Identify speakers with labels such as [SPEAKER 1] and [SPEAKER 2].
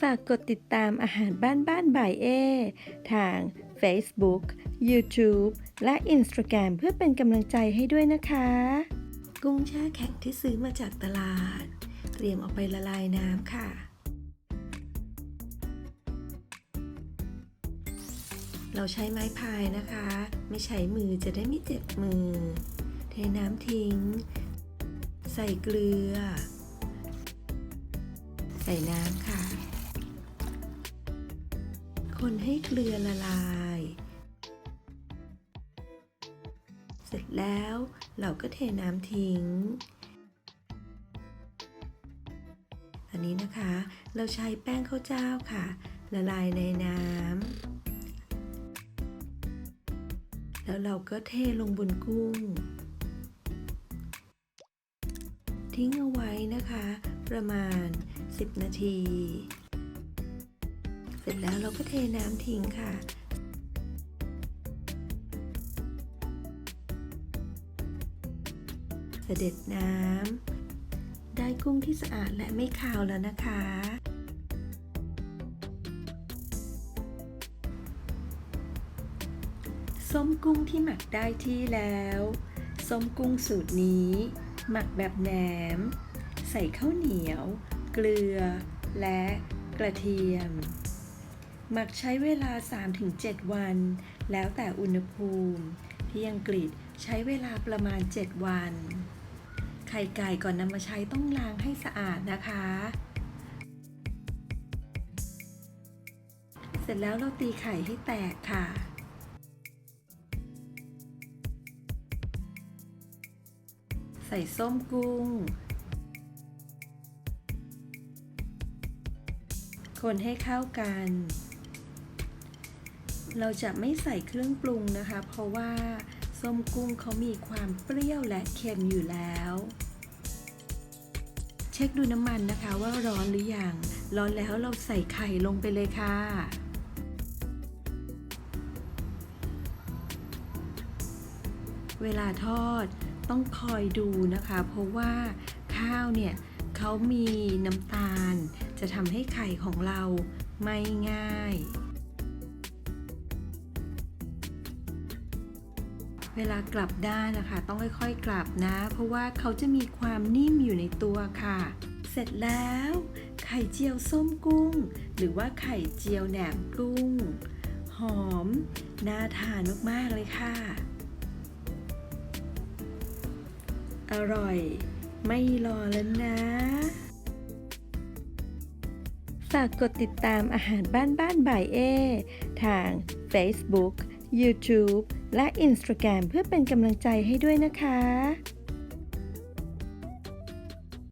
[SPEAKER 1] ฝากกดติดตามอาหารบ้านบ้านบ่ายเอ ทาง Facebook YouTube และ Instagram เพื่อเป็นกำลังใจให้ด้วยนะคะ กุ้งแช่แข็งที่ซื้อมาจากตลาด เตรียมเอาไปละลายน้ำค่ะ เราใช้ไม้พายนะคะ ไม่ใช้มือจะได้ไม่เจ็บมือ เทน้ำทิ้ง ใส่เกลือ ใส่น้ำค่ะ คนให้เกลือละลาย เสร็จแล้วเราก็เทน้ำทิ้ง อันนี้นะคะ เราใช้แป้งข้าวเจ้าค่ะ ละลายในน้ำ แล้วเราก็เทลงบนกุ้ง ทิ้งเอาไว้นะคะ ประมาณ 10 นาที เสร็จแล้วเราก็เทน้ำทิ้งค่ะเสด็จน้ำได้กุ้งที่สะอาดและไม่คาวแล้วนะคะ ส้มกุ้งที่หมักได้ที่แล้ว ส้มกุ้งสูตรนี้ หมักแบบแหนม ใส่ข้าวเหนียว เกลือและกระเทียม หมักใช้เวลา 3-7 วัน แล้วแต่อุณหภูมิ ที่อังกฤษใช้เวลาประมาณ 7 วัน ไข่ไก่ก่อนนำมาใช้ต้องล้างให้สะอาดนะคะ เสร็จแล้วเราตีไข่ให้แตกค่ะใส่ส้มกุ้ง คนให้เข้ากัน เราจะไม่ใส่เครื่องปรุงนะคะ เพราะว่าส้มกุ้งเขามีความเปรี้ยวและเค็มอยู่แล้ว เช็คดูน้ำมันนะคะว่าร้อนหรือยัง ร้อนแล้วเราใส่ไข่ลงไปเลยค่ะ เวลาทอดต้องคอยดูนะคะ เพราะว่าข้าวเนี่ยเขามีน้ำตาล จะทำให้ไข่ของเราไม่ง่าย เวลากลับด้านนะคะ ต้องค่อยๆกลับนะ เพราะว่าเขาจะมีความนิ่มอยู่ในตัวค่ะ เสร็จแล้ว ไข่เจียวส้มกุ้ง หรือว่าไข่เจียวแหนมกุ้ง หอม น่าทานมากๆเลยค่ะ อร่อย ไม่รอแล้วนะฝากกดติดตามอาหารบ้านบ้านบ่ายเอ ทาง Facebook YouTube และ Instagram เพื่อเป็นกำลังใจให้ด้วยนะคะ